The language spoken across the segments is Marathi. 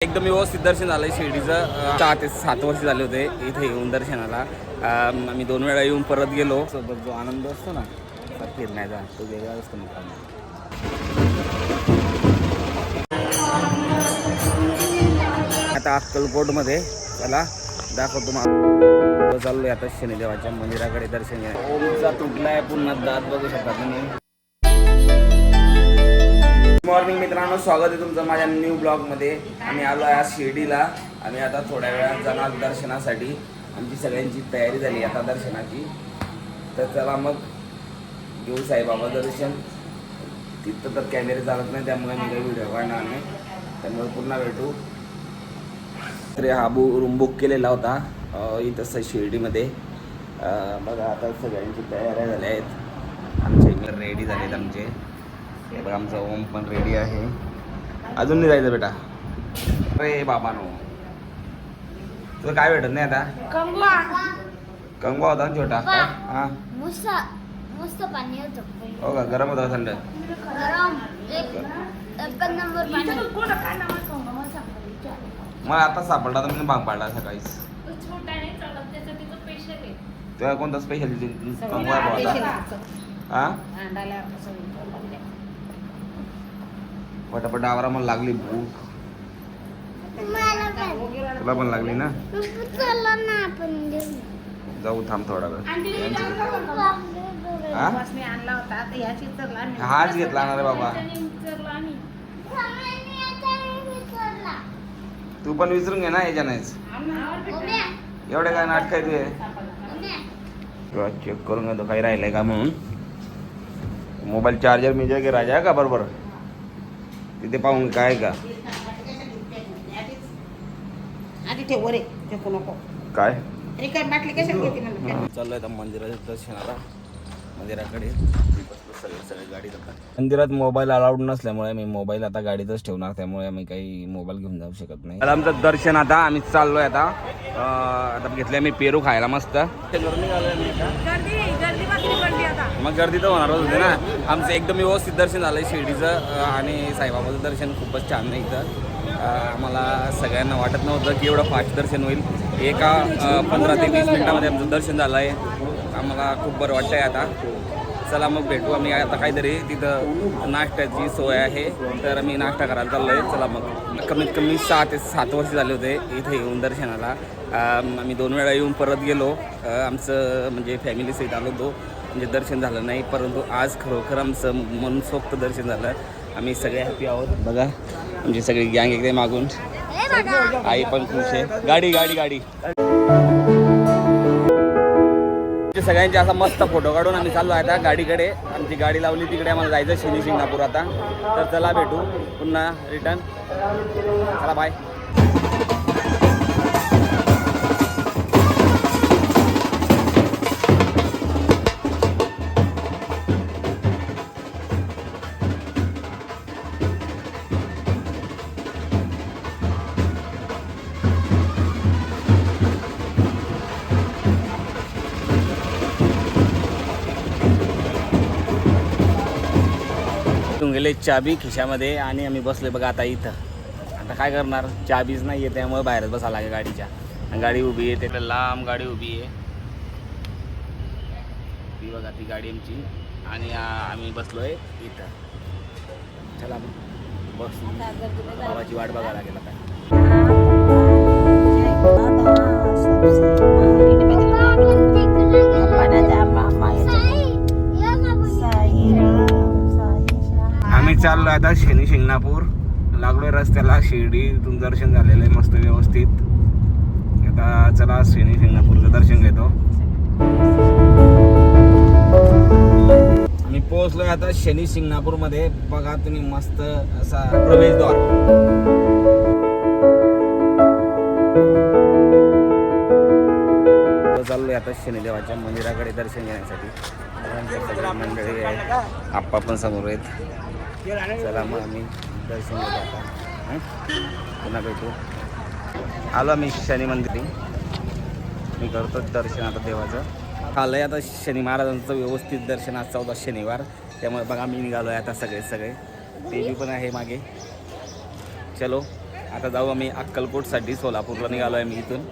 एकदम व्यवस्थित दर्शन झालं शिर्डीचं. चार सहा ते सात वर्ष झाले होते इथे येऊन दर्शनाला. अं, आम्ही दोन वेळा येऊन परत गेलो. सोबत जो आनंद असतो ना तर फिरण्याचा तो वेगळा असतो मित्रांनो आता अक्कलकोटमध्ये चला दाखवतो मग चाललोय आता शनिदेवाच्या मंदिराकडे दर्शन घ्या ओमचा तुटलाय पुन्हा दात बघू शकता तुम्ही. मॉर्निंग मित्रांनो. स्वागत आहे तुमचं माझ्या न्यू ब्लॉगमध्ये आम्ही आलो आहे आज शिर्डीला. आम्ही आता थोड्या वेळात जाणार दर्शनासाठी. आमची सगळ्यांची तयारी झाली आता दर्शनाची. तर चला मग घेऊ साईबाबा दर्शन. तिथं तर कॅमेरे चालत नाही त्यामुळे मी काही व्हिडिओ काढणार नाही. त्यामुळे पुन्हा भेटू. तरी हा बु रूम बुक केलेला होता इथं शिर्डीमध्ये. बघा आता सगळ्यांची तयाऱ्या झाल्या आहेत. आमचे मित्र रेडी झालेत आमचे. हे बघा आमचा ओम पण रेडी आहे. अजून नाही जायचं बेटा. अरे बाबा नो तुला काय भेटत नाही आता? कंगवा. कंगवा होता ना छोटा. हा. मस्त मस्त पाणी होतं. हो का? गरम होता थंड. गरम. एक एक नंबर पाणी. मला आता सापडला तर मी भाग पाडला सकाळीच. तेव्हा कोणता स्पेशल कंगवा होता हा? पटापट आवरा मला लागली भूक. तुला पण लागली ना? जाऊ थांब थोडा वेळ. हा? हाच घेतला ना रे बाबा. तू पण विसरून घे ना याच्यानेच एवढे काय नाटक आहे तुझे? किंवा चेक करून घेतो काही राहिलंय का म्हणून? मोबाईल चार्जर मी जे राजा का बरोबर? तिथे पाहून काय का? आधी ते वरे फेकू नको. काय? एक काय बाटली कशाला घेते म्हणलं चाललोय आता मंदिराच्या दर्शनाला मंदिराकडे. सगळे सगळे मंदिरात मोबाईल अलाउड नसल्यामुळे मी मोबाईल आता गाडीतच ठेवणार त्यामुळे आम्ही काही मोबाईल घेऊन जाऊ शकत नाही. आता आमचं दर्शन आता आम्ही चाललोय आता. अं, आता घेतले मी पेरू खायला मस्त. मग गर्दी तर होणारच होते ना. आमचं एकदम व्यवस्थित दर्शन झालं शिर्डीचं आणि साईबाबाचं दर्शन खूपच छान आहे इथं. आम्हाला सगळ्यांना वाटत नव्हतं की एवढं फास्ट दर्शन होईल. एका पंधरा ते वीस मिनिटामध्ये आमचं दर्शन झालं आहे आम्हाला खूप बरं वाटतं आहे आता. चला मग भेटू आम्ही आता काहीतरी. तिथं नाश्त्याची सोय आहे. तर मी नाश्ता करायला चाललो आहे चला मग. कमीत कमी सहा ते सात वर्ष झाले होते इथे येऊन दर्शनाला. आम्ही दोन वेळा येऊन परत गेलो. आमचं म्हणजे फॅमिली सीट आलो होतो. म्हणजे दर्शन झालं नाही परंतु आज खरोखर आमचं मनसोक्त दर्शन झालं. आम्ही सगळे हॅपी आहोत. बघा आमची सगळी गँग एकदम मागून. आई पण खुश आहे. गाडी गाडी गाडी. सगळ्यांचे असा मस्त फोटो काढून आम्ही चाललो आहे आता गाडीकडे. आमची गाडी लावली तिकडे आम्हाला जायचं शिनी शिंगणापूर आता. तर चला भेटू पुन्हा रिटर्न चला बाय गेले चाबी खिशामध्ये आणि आम्ही बसले बघा आता इथं. आता काय करणार? चाबीच नाही आहे त्यामुळे बाहेरच बसावं लागेल गाडीच्या. आणि गाडी उभी आहे तिकडे लांब गाडी उभी आहे. ती बघा ती गाडी आमची. आणि आम्ही आम्ही बसलोय इथं. चला बस. बाबाची वाट बघायला लागेल आता. चाललो आता शनी शिंगणापूर. लागलोय रस्त्याला शिर्डीतून दर्शन झालेलं आहे मस्त व्यवस्थित. आता चला शनी शिंगणापूरचं दर्शन घेतो. मी पोहोचलोय आता शनी शिंगणापूरमध्ये. बघा तुम्ही मस्त असा प्रवेशद्वार. चाललोय आता शनिदेवाच्या मंदिराकडे दर्शन घेण्यासाठी. मंडळी आहेत. आप्पा पण समोर आहेत. चला मग आम्ही दर्शन घेतो आता पुन्हा भेटू. आलो आम्ही शनी मंदिरी. मी करतो दर्शन आता देवाचं. आलंय आता शनी महाराजांचं व्यवस्थित दर्शन आज चौदा शनिवार. त्यामुळे बघा मी निघालो आहे आता सगळे सगळे. देवी पण आहे मागे. चलो आता जाऊ आम्ही अक्कलकोटसाठी सोलापूरला निघालो आहे मी इथून.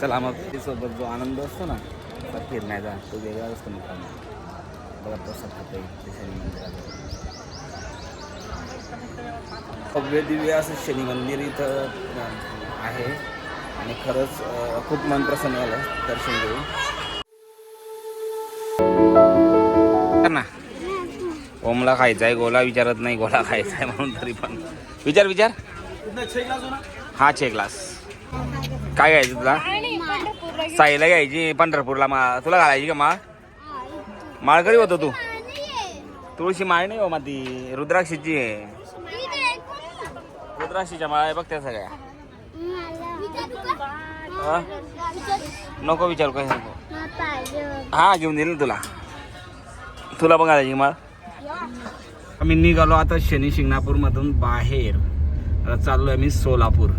चला मग. सोबत जो आनंद असतो ना फिरण्याचा तो वेगळा असतो मग बघा प्रसाद खातोय भव्य दिव्य असं शनी मंदिर इथं आहे. आणि खरंच खूप मन प्रसन्न झालं दर्शन घेऊन. ना. ओमला खायचा आहे गोला विचारत नाही गोला खायचा आहे म्हणून तरी पण. विचार विचार. हा छे ग्लास काय घ्यायचं तुला? साईला घ्यायची पंढरपूरला मा तुला घालायची का माळ? माळ कधी होतो तू? तुळशी माळ नाही हो मा ती. रुद्राक्षीची आहे. रुद्राक्षीच्या माळा आहे बघ त्या सगळ्या. हा? नको विचारू काय नको. हा घेऊन देईल ना तुला. तुला पण घालायची माळ. आम्ही निघालो आता शनी शिंगणापूरमधून बाहेर. आता चाललोय आम्ही सोलापूर.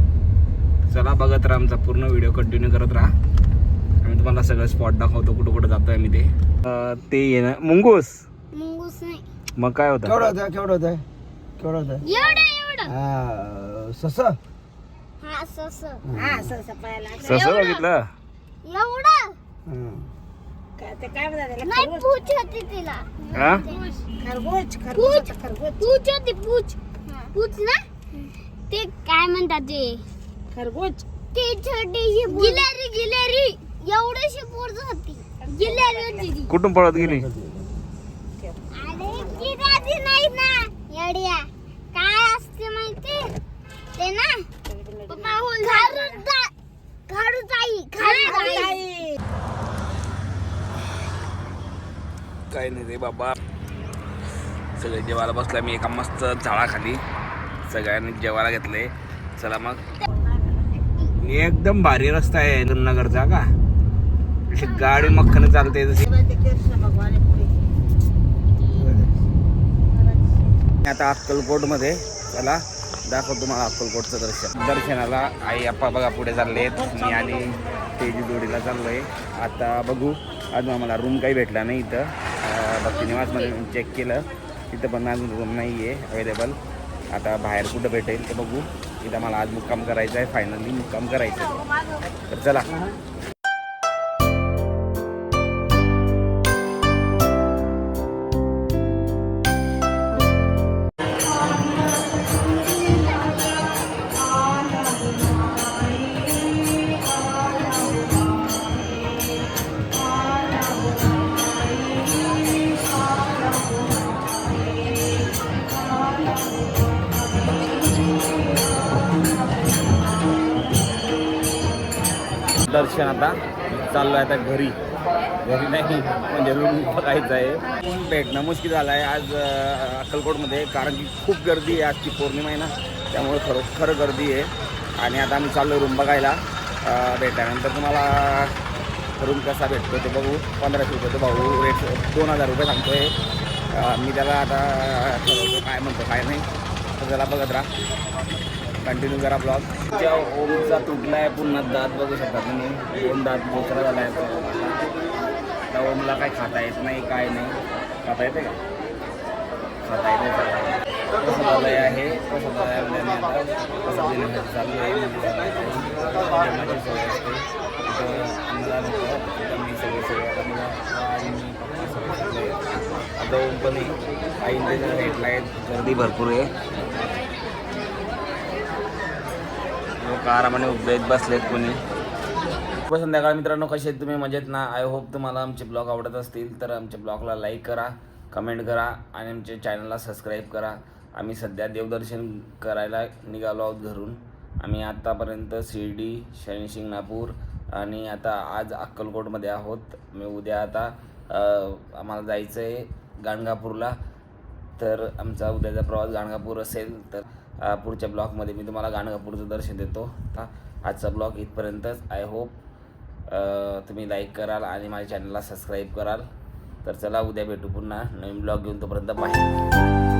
चला बघत राहा आमचा पूर्ण व्हिडिओ कंटिन्यू करत राहा. आम्ही तुम्हाला सगळं स्पॉट दाखवतो कुठं कुठं जातोय आम्ही ते. अं, ते ये ना मुंगूस. मुंगूस नाही. मग काय होतं? केवढं होतं केवढं होतं केवढं होतं एवढं. एवढं हा सस. हा सस. हा असं सपायला सस बघितलं? एवढं? काय ते काय म्हणतात त्याला? नाही पूछ होती तिला. हा? खरगोच खरगोच पूछ. होतं, खरगोच पूछ होती पूछ. पूछ ना. ते काय म्हणतात ते? खरगोच ती छोटीशी गिलेरी गिलेरी. एवढीशी पूर्ज होती. गिलेरी होती ती. कुठून पळत गेली? अरे गिराजी नाही ना. येड्या. ते ना? खारुताई खारुताई काय नाही रे बाबा. सगळे जेवायला बसला मी एका मस्त झाडाखाली. सगळ्यांनी जेवायला घेतले चला मग. एकदम भारी रस्ता आहे नगरचा का? अशी गाडी मक्खन चालते जशी ते कृष्ण भगवान आहे पुढे आता अक्कलकोटमध्ये चला. दाखव तुम्हाला अक्कलकोटचं दर्शन दर्शनाला आई अप्पा बघा पुढे चालले मी आणि तेजी जोडीला चाललोय. आता बघू. अजून आम्हाला रूम काही भेटला नाही इथं. भक्ती निवासमध्ये चेक केलं. तिथं पण अजून रूम नाही आहे अवेलेबल आता बाहेर कुठं भेटेल ते बघू. इथं मला आज मुक्काम करायचा आहे फायनली मुक्काम करायचं आहे. तर चला. दर्शन आता चाललो आहे आता घरी. घरी नाही म्हणजे रूम बघायचं आहे. भेटणं मुश्किल झालं आहे आज अक्कलकोटमध्ये कारण की खूप गर्दी आहे आजची पौर्णिमा आहे ना त्यामुळे खरं खरं गर्दी आहे. आणि आता आम्ही चाललो रूम बघायला. भेटल्यानंतर तुम्हाला रूम कसा भेटतो ते बघू. पंधराशे रुपये तो भाऊ रेट दोन हजार रुपये सांगतोय. आहे मी त्याला आता काय म्हणतो काय नाही. तर त्याला बघत राहा. कंटिन्यू करा ब्लॉग त्या ओमचा तुटला आहे पुन्हा दात बघू शकता तुम्ही. दोन दात मोकरा झाला आहे त्या ओमला काय खाता येत नाही काय नाही. खाता येते का? खाता येत नाही कसं झालंय आहे कसं झालंय कसं चालू आहे म्हणजे आता आई, ओम पण आहे. भेटला आहे गर्दी भरपूर आहे. का आरामाने उभे आहेत बसलेत कोणी. शुभ संध्याकाळ मित्रांनो कसे आहेत तुम्ही? मजेत ना? आय होप तुम्हाला आमचे ब्लॉग आवडत असतील तर आमच्या ब्लॉगला लाईक करा कमेंट करा आणि आमच्या चॅनलला सबस्क्राईब करा. आम्ही सध्या देवदर्शन करायला निघालो आहोत घरून. आम्ही आत्तापर्यंत शिर्डी शनी शिंगणापूर आणि आता आज अक्कलकोटमध्ये आहोत. मी उद्या आता आम्हाला जायचं आहे गाणगापूरला. तर आमचा उद्याचा प्रवास गाणगापूर असेल तर पुढच्या ब्लॉगमध्ये मी तुम्हाला गाणगापूरचं दर्शन देतो. आता आजचा ब्लॉग इथपर्यंतच. आय होप तुम्ही लाईक कराल आणि माझ्या चॅनलला सबस्क्राईब कराल. तर चला उद्या भेटू पुन्हा नवीन ब्लॉग घेऊन तोपर्यंत बाय